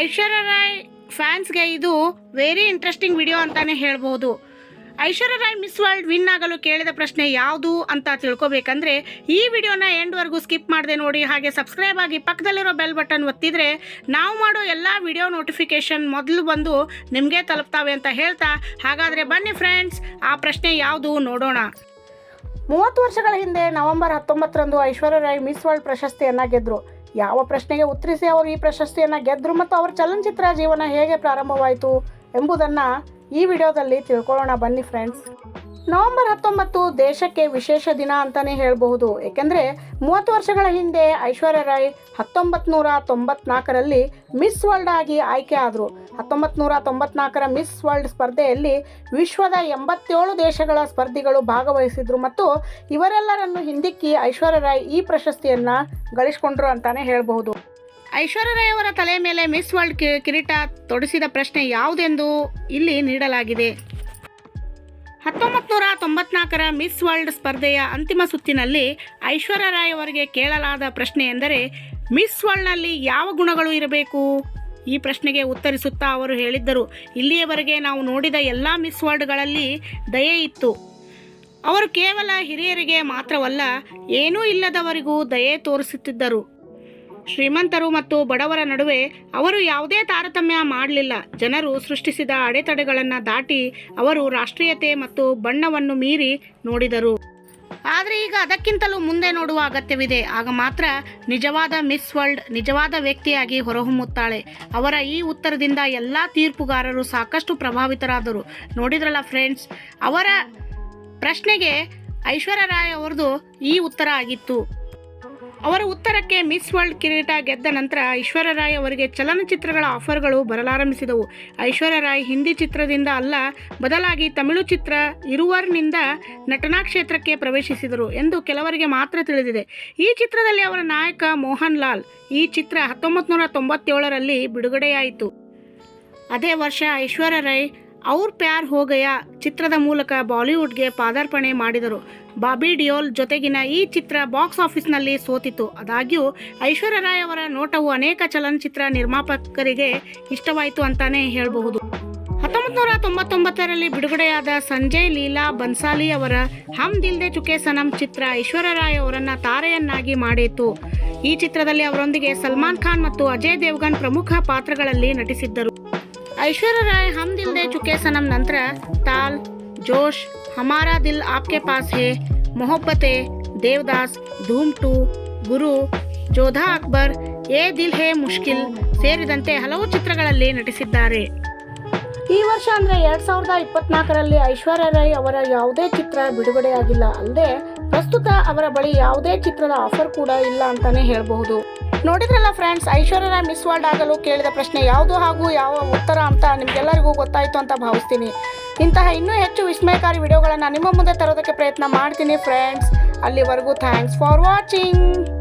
ಐಶ್ವರ್ಯ ರಾಯ್ ಫ್ಯಾನ್ಸ್ಗೆ ಇದು very interesting video ಅಂತಾನೆ ಹೇಳ್ಬೋದು. Aishwarya Rai Miss World win ಆಗಲು ಕೇಳಿದ ಪ್ರಶ್ನೆ ಯಾವುದು ಅಂತ ತಿಳ್ಕೊಬೇಕಂದ್ರೆ, ಈ ವಿಡಿಯೋನ ಎಂಡ್ವರೆಗೂ ಸ್ಕಿಪ್ ಮಾಡದೆ ನೋಡಿ, ಹಾಗೆ ಸಬ್ಸ್ಕ್ರೈಬ್ ಆಗಿ ಪಕ್ಕದಲ್ಲಿರೋ ಬೆಲ್ ಬಟನ್ ಒತ್ತಿದ್ರೆ ನಾವು ಮಾಡೋ ಎಲ್ಲ ವಿಡಿಯೋ ನೋಟಿಫಿಕೇಶನ್ ಮೊದಲು ಬಂದು ನಿಮಗೆ ತಲುಪ್ತಾವೆ ಅಂತ ಹೇಳ್ತಾ, ಹಾಗಾದರೆ ಬನ್ನಿ ಫ್ರೆಂಡ್ಸ್ ಆ ಪ್ರಶ್ನೆ ಯಾವುದು ನೋಡೋಣ. ಮೂವತ್ತು ವರ್ಷಗಳ ಹಿಂದೆ ನವೆಂಬರ್ ಹತ್ತೊಂಬತ್ತರಂದು ಐಶ್ವರ್ಯ ರಾಯ್ ಮಿಸ್ ವರ್ಲ್ಡ್ ಪ್ರಶಸ್ತಿಯನ್ನು ಗೆದ್ದರು ಯಾವ ಪ್ರಶ್ನೆಗೆ ಉತ್ತರಿಸಿ ಅವರು ಈ ಪ್ರಶಸ್ತಿಯನ್ನು ಗೆದ್ದರು ಮತ್ತು ಅವರ ಚಲನಚಿತ್ರ ಜೀವನ ಹೇಗೆ ಪ್ರಾರಂಭವಾಯಿತು ಎಂಬುದನ್ನು ಈ ವಿಡಿಯೋದಲ್ಲಿ ತಿಳ್ಕೊಳ್ಳೋಣ ಬನ್ನಿ ಫ್ರೆಂಡ್ಸ್ ನವೆಂಬರ್ ಹತ್ತೊಂಬತ್ತು ದೇಶಕ್ಕೆ ವಿಶೇಷ ದಿನ ಅಂತಲೇ ಹೇಳಬಹುದು. ಏಕೆಂದರೆ ಮೂವತ್ತು ವರ್ಷಗಳ ಹಿಂದೆ ಐಶ್ವರ್ಯ ರಾಯ್ ಹತ್ತೊಂಬತ್ತು ನೂರ ತೊಂಬತ್ನಾಲ್ಕರಲ್ಲಿ ಮಿಸ್ ವರ್ಲ್ಡ್ ಆಗಿ ಆಯ್ಕೆ ಆದರು. ಹತ್ತೊಂಬತ್ತು ನೂರ ತೊಂಬತ್ನಾಲ್ಕರ ಮಿಸ್ ವರ್ಲ್ಡ್ ಸ್ಪರ್ಧೆಯಲ್ಲಿ ವಿಶ್ವದ ಎಂಬತ್ತೇಳು ದೇಶಗಳ ಸ್ಪರ್ಧಿಗಳು ಭಾಗವಹಿಸಿದ್ರು ಮತ್ತು ಇವರೆಲ್ಲರನ್ನು ಹಿಂದಿಕ್ಕಿ ಐಶ್ವರ್ಯ ರಾಯ್ ಈ ಪ್ರಶಸ್ತಿಯನ್ನು ಗಳಿಸಿಕೊಂಡ್ರು ಅಂತಾನೆ ಹೇಳಬಹುದು. ಐಶ್ವರ್ಯ ರಾಯ್ ಅವರ ತಲೆ ಮೇಲೆ ಮಿಸ್ ವರ್ಲ್ಡ್ ಕಿರೀಟ ತೊಡಿಸಿದ ಪ್ರಶ್ನೆ ಯಾವುದೆಂದು ಇಲ್ಲಿ ನೀಡಲಾಗಿದೆ. ಹತ್ತೊಂಬತ್ತು ತೊಂಬತ್ನಾಲ್ಕರ ಮಿಸ್ ವರ್ಲ್ಡ್ ಸ್ಪರ್ಧೆಯ ಅಂತಿಮ ಸುತ್ತಿನಲ್ಲಿ ಐಶ್ವರ್ಯ ರಾಯ್ ಅವರಿಗೆ ಕೇಳಲಾದ ಪ್ರಶ್ನೆ ಎಂದರೆ ಮಿಸ್ ವರ್ಲ್ಡ್ನಲ್ಲಿ ಯಾವ ಗುಣಗಳು ಇರಬೇಕು? ಈ ಪ್ರಶ್ನೆಗೆ ಉತ್ತರಿಸುತ್ತಾ ಅವರು ಹೇಳಿದ್ದರು, ಇಲ್ಲಿಯವರೆಗೆ ನಾವು ನೋಡಿದ ಎಲ್ಲ ಮಿಸ್ ವರ್ಲ್ಡ್ಗಳಲ್ಲಿ ದಯೆ ಇತ್ತು. ಅವರು ಕೇವಲ ಹಿರಿಯರಿಗೆ ಮಾತ್ರವಲ್ಲ, ಏನೂ ಇಲ್ಲದವರಿಗೂ ದಯೆ ತೋರಿಸುತ್ತಿದ್ದರು. ಶ್ರೀಮಂತರು ಮತ್ತು ಬಡವರ ನಡುವೆ ಅವರು ಯಾವುದೇ ತಾರತಮ್ಯ ಮಾಡಲಿಲ್ಲ. ಜನರು ಸೃಷ್ಟಿಸಿದ ಅಡೆತಡೆಗಳನ್ನು ದಾಟಿ ಅವರು ರಾಷ್ಟ್ರೀಯತೆ ಮತ್ತು ಬಣ್ಣವನ್ನು ಮೀರಿ ನೋಡಿದರು. ಆದರೆ ಈಗ ಅದಕ್ಕಿಂತಲೂ ಮುಂದೆ ನೋಡುವ ಅಗತ್ಯವಿದೆ. ಆಗ ಮಾತ್ರ ನಿಜವಾದ ಮಿಸ್ ವರ್ಲ್ಡ್ ನಿಜವಾದ ವ್ಯಕ್ತಿಯಾಗಿ ಹೊರಹೊಮ್ಮುತ್ತಾಳೆ. ಅವರ ಈ ಉತ್ತರದಿಂದ ಎಲ್ಲ ತೀರ್ಪುಗಾರರು ಸಾಕಷ್ಟು ಪ್ರಭಾವಿತರಾದರು. ನೋಡಿದ್ರಲ್ಲ ಫ್ರೆಂಡ್ಸ್ ಅವರ ಪ್ರಶ್ನೆಗೆ ಐಶ್ವರ್ಯ ರಾಯ್ ಅವ್ರದ್ದು ಈ ಉತ್ತರ ಆಗಿತ್ತು. ಅವರ ಉತ್ತರಕ್ಕೆ ಮಿಸ್ ವರ್ಲ್ಡ್ ಕಿರೀಟ ಗೆದ್ದ ನಂತರ ಐಶ್ವರ್ಯ ರಾಯ್ ಅವರಿಗೆ ಚಲನಚಿತ್ರಗಳ ಆಫರ್ಗಳು ಬರಲಾರಂಭಿಸಿದವು. ಐಶ್ವರ್ಯ ರಾಯ್ ಹಿಂದಿ ಚಿತ್ರದಿಂದ ಅಲ್ಲ, ಬದಲಾಗಿ ತಮಿಳು ಚಿತ್ರ ಇರುವರ್ನಿಂದ ನಟನಾ ಕ್ಷೇತ್ರಕ್ಕೆ ಪ್ರವೇಶಿಸಿದರು ಎಂದು ಕೆಲವರಿಗೆ ಮಾತ್ರ ತಿಳಿದಿದೆ. ಈ ಚಿತ್ರದಲ್ಲಿ ಅವರ ನಾಯಕ ಮೋಹನ್ ಲಾಲ್, ಈ ಚಿತ್ರ ಹತ್ತೊಂಬತ್ತು ನೂರ ತೊಂಬತ್ತೇಳರಲ್ಲಿ ಬಿಡುಗಡೆಯಾಯಿತು. ಅದೇ ವರ್ಷ ಐಶ್ವರ್ಯ ಔರ್ ಪ್ಯಾರ್ ಹೋಗಯ ಚಿತ್ರದ ಮೂಲಕ ಬಾಲಿವುಡ್ಗೆ ಪಾದಾರ್ಪಣೆ ಮಾಡಿದರು. ಬಾಬಿ ಡಿಯೋಲ್ ಜೊತೆಗಿನ ಈ ಚಿತ್ರ ಬಾಕ್ಸ್ ಆಫೀಸ್ನಲ್ಲಿ ಸೋತಿತ್ತು. ಆದಾಗ್ಯೂ ಐಶ್ವರ್ಯ ರಾಯ್ ಅವರ ನೋಟವು ಅನೇಕ ಚಲನಚಿತ್ರ ನಿರ್ಮಾಪಕರಿಗೆ ಇಷ್ಟವಾಯಿತು ಅಂತಾನೆ ಹೇಳಬಹುದು. ಹತ್ತೊಂಬತ್ತು ನೂರ ತೊಂಬತ್ತೊಂಬತ್ತರಲ್ಲಿ ಬಿಡುಗಡೆಯಾದ ಸಂಜಯ್ ಲೀಲಾ ಬನ್ಸಾಲಿ ಅವರ ಹಮ್ ದಿಲ್ದೆ ಚುಕೆ ಸನಂ ಚಿತ್ರ ಐಶ್ವರ್ಯ ರಾಯ್ ಅವರನ್ನ ತಾರೆಯನ್ನಾಗಿ ಮಾಡಿತು ಈ ಚಿತ್ರದಲ್ಲಿ ಅವರೊಂದಿಗೆ ಸಲ್ಮಾನ್ ಖಾನ್ ಮತ್ತು ಅಜಯ್ ದೇವ್ಗನ್ ಪ್ರಮುಖ ಪಾತ್ರಗಳಲ್ಲಿ ನಟಿಸಿದ್ದರು. ಐಶ್ವರ್ಯ ರಾಯ್ ಹಮ್ ದಿಲ್ ದೇ ಚುಕೆ ಸನಮ್ ನಂತರ, ತಾಲ್, ಜೋಶ್, ಹಮಾರಾ ದಿಲ್ ಆಪ್ಕೆ ಪಾಸ್ ಹೇ, ಮೊಹಬ್ಬತೆ, ದೇವದಾಸ್, ಧೂಮ್ ಟು, ಗುರು, ಜೋಧಾ ಅಕ್ಬರ್, ಏ ದಿಲ್ ಹೇ ಮುಷ್ಕಿಲ್ ಸೇರಿದಂತೆ ಹಲವು ಚಿತ್ರಗಳಲ್ಲಿ ನಟಿಸಿದ್ದಾರೆ. ಈ ವರ್ಷ ಅಂದರೆ ಎರಡು ಸಾವಿರದ ಇಪ್ಪತ್ನಾಲ್ಕರಲ್ಲಿ ಐಶ್ವರ್ಯ ರೈ ಅವರ ಯಾವುದೇ ಚಿತ್ರ ಬಿಡುಗಡೆಯಾಗಿಲ್ಲ. ಅಲ್ಲದೆ, ಪ್ರಸ್ತುತ ಅವರ ಬಳಿ ಯಾವುದೇ ಚಿತ್ರದ ಆಫರ್ ಕೂಡ ಇಲ್ಲ ಅಂತಾನೆ ಹೇಳಬಹುದು. ನೋಡಿದ್ರಲ್ಲ friends Aishwarya Rai Miss World ಆಗಲು ಕೇಳಿದ ಪ್ರಶ್ನೆ ಯಾವುದು ಹಾಗೂ ಯಾವ ಉತ್ತರ ಅಂತ ನಿಮ್ಗೆಲ್ಲರಿಗೂ ಗೊತ್ತಾಯಿತು ಅಂತ ಭಾವಿಸ್ತೀನಿ. ಇಂತಹ ಇನ್ನೂ ಹೆಚ್ಚು ವಿಸ್ಮಯಕಾರಿ ವಿಡಿಯೋಗಳನ್ನು ನಿಮ್ಮ ಮುಂದೆ ತರೋದಕ್ಕೆ ಪ್ರಯತ್ನ ಮಾಡ್ತೀನಿ ಫ್ರೆಂಡ್ಸ್ ಅಲ್ಲಿವರೆಗೂ ಥ್ಯಾಂಕ್ಸ್ ಫಾರ್ ವಾಚಿಂಗ್